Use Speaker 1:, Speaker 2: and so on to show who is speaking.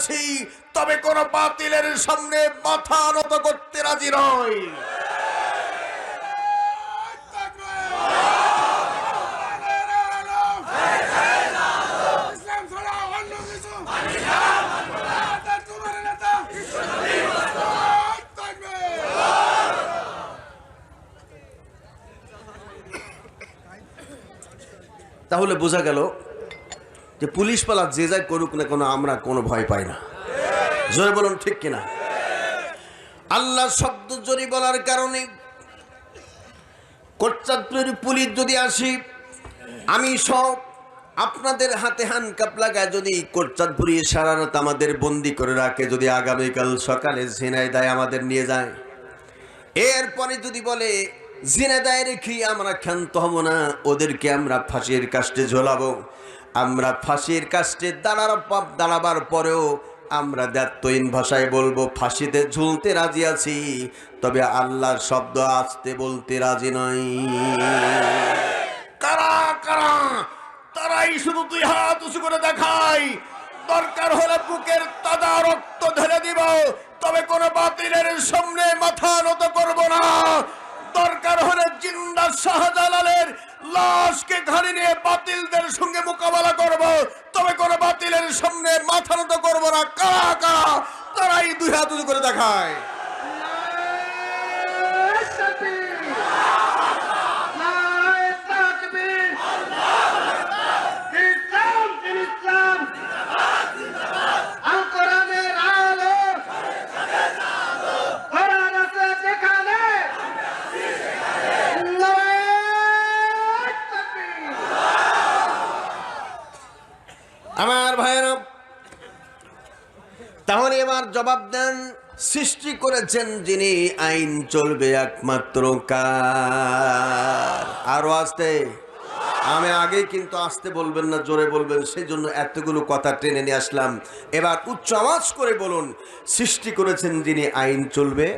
Speaker 1: আছি তবে কোন বাতিলের সামনে মাথা নত করতে রাজি নয় তাহলে বোঝা গেল যে পুলিশ পালা যে যাই করুক না কোনো, আমরা কোনো ভয় পাই না। জোরে বলুন, ঠিক কিনা? আল্লাহ শব্দ জোরে বলার কারণে কোচ্চাদপুরের পুলিশ যদি আসি, আমি সব আপনাদের হাতে হান কাপ লাগায় যদি কোচ্চাদপুরি সারা রাত আমাদের বন্দি করে রাখে, যদি আগামীকাল সকালে ঝিনাই দেয় আমাদের নিয়ে যায়। এরপরে যদি বলে জিনেদায় রেখে আমরা ক্ষান্ত হব না? ওদেরকে আমরা ফাঁসির কাস্টে ঝোলাবো। আমরা ফাঁসির কাস্টে দাঁড়ার দাঁড়াবার পরেও আমরা দায়িত্বহীন ভাষায় বলব, ফাঁসিতে ঝুলতে রাজি আছি, তবে আল্লাহর শব্দ আসতে বলতে রাজি নয় কারা কারা? তারাই শুধু দুই হাত উঁচু করে দেখায়। দরকার হলে বুকের তাজা রক্ত ঢেলে দিব, তবে কোন বাতিলের সামনে মাথা নত করব না। দরকার হলে জিন্দা শাহজালালের লাশকে ঘাড়ি নিয়ে বাতিলদের সঙ্গে মোকাবেলা করব। তবে কোন বাতিলের সামনে মাথা নত করব না। কারা কারা? তারাই দুই হাত করে দেখায়। আমার ভাইয়েরা, তাহলে এবার জবাব দেন, সৃষ্টি করেছেন যিনি, আইন চলবে একমাত্র কার? আরও আসতে? আমি আগে কিন্তু আসতে বলবেন না, জোরে বলবেন সেই জন্য এতগুলো কথা টেনে নিয়ে আসলাম। এবার উচ্চ আওয়াজ করে বলুন, সৃষ্টি করেছেন যিনি, আইন চলবে?